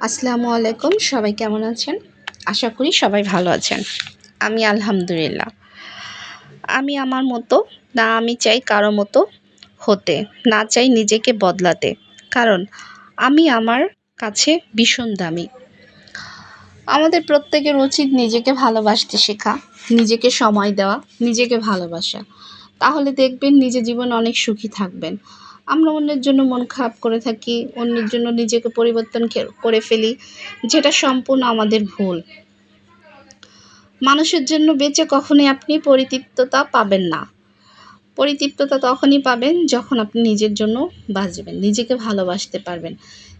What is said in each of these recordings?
আসসালামু আলাইকুম, সবাই কেমন আছেন? আশা করি সবাই ভালো আছেন। আমি আলহামদুলিল্লাহ। আমি আমার মতো, না আমি চাই কারও মতো হতে, না চাই নিজেকে বদলাতে। কারণ আমি আমার কাছে ভীষণ দামি। আমাদের প্রত্যেকের উচিত নিজেকে ভালোবাসতে শেখা, নিজেকে সময় দেওয়া, নিজেকে ভালোবাসা। তাহলে দেখবেন নিজের জীবন অনেক সুখী থাকবেন। আমরা অন্যের জন্য মন খারাপ করে থাকি, অন্যের জন্য নিজেকে পরিবর্তন করে ফেলি, যেটা সম্পূর্ণ আমাদের ভুল। মানুষের জন্য বেঁচে কখনোই আপনি পরিতৃপ্ততা পাবেন না। পরিতৃপ্ততা তখনই পাবেন যখন আপনি নিজের জন্য বাঁচবেন, নিজেকে ভালোবাসতে পারবেন।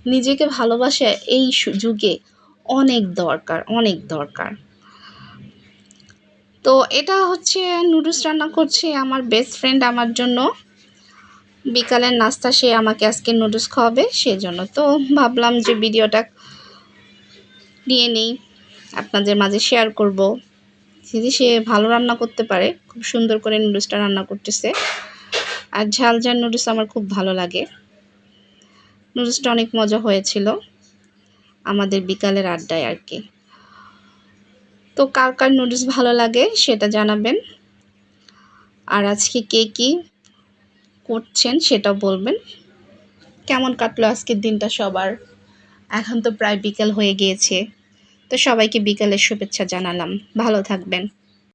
নিজেকে ভালোবাসা এই যুগে অনেক দরকার অনেক দরকার। তো এটা হচ্ছে নুডলস রান্না করছে আমার বেস্ট ফ্রেন্ড আমার জন্য। বিকালের নাস্তা সে আমাকে আজকে নুডলস খাওয়াবে, সেজন্য তো ভাবলাম যে ভিডিওটা নিয়ে নিই, আপনাদের মাঝে শেয়ার করব। যদি সে ভালো রান্না করতে পারে, খুব সুন্দর করে নুডলসটা রান্না করতেছে। আর ঝাল ঝাল নুডলস আমার খুব ভালো লাগে। নুডলসটা অনেক মজা হয়েছিল আমাদের বিকালের আড্ডায় আর কি। তো কার কার নুডলস ভালো লাগে সেটা জানাবেন। আর আজকে কে কী করছেন সেটা বলবেন। কেমন কাটলো আজকের দিনটা সবার? এখন তো প্রায় বিকেল হয়ে গিয়েছে। তো সবাইকে বিকেলের শুভেচ্ছা জানালাম। ভালো থাকবেন।